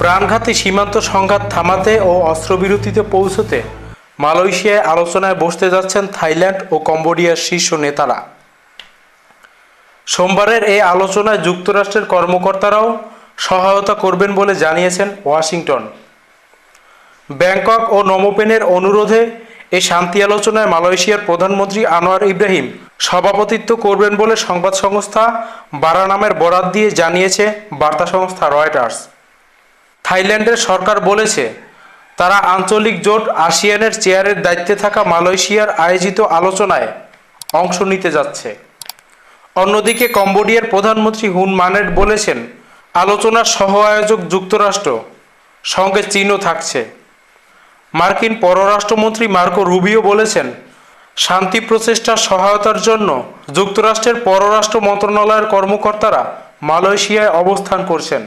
প্রাণঘাতী সীমান্ত সংঘাত থামাতে ও অস্ত্রবিরতিতে পৌঁছতে মালয়েশিয়ায় আলোচনায় বসতে যাচ্ছেন থাইল্যান্ড ও কম্বোডিয়ার শীর্ষ নেতারা। সোমবারের এই আলোচনায় যুক্তরাষ্ট্রের কর্মকর্তারাও সহায়তা করবেন বলে জানিয়েছেন ওয়াশিংটন। ব্যাংকক ও নমোপেনের অনুরোধে এই শান্তি আলোচনায় মালয়েশিয়ার প্রধানমন্ত্রী আনোয়ার ইব্রাহিম সভাপতিত্ব করবেন বলে সংবাদ সংস্থা বারানামের বরাত দিয়ে জানিয়েছে বার্তা সংস্থা রয়টার্স। থাইল্যান্ডের সরকার বলেছে, তারা আঞ্চলিক জোট আসিয়ানের চেয়ারের দায়িত্বে থাকা মালয়েশিয়ার আয়োজিত আলোচনায় অংশ নিতে যাচ্ছে। অন্যদিকে কম্বোডিয়ার প্রধানমন্ত্রী হুন মানেট বলেছেন, আলোচনার সহ আয়োজক যুক্তরাষ্ট্র, সঙ্গে চীনও থাকছে। মার্কিন পররাষ্ট্রমন্ত্রী মার্কো রুবিও বলেছেন, শান্তি প্রচেষ্টার সহায়তার জন্য যুক্তরাষ্ট্রের পররাষ্ট্র মন্ত্রণালয়ের কর্মকর্তারা মালয়েশিয়ায় অবস্থান করছেন।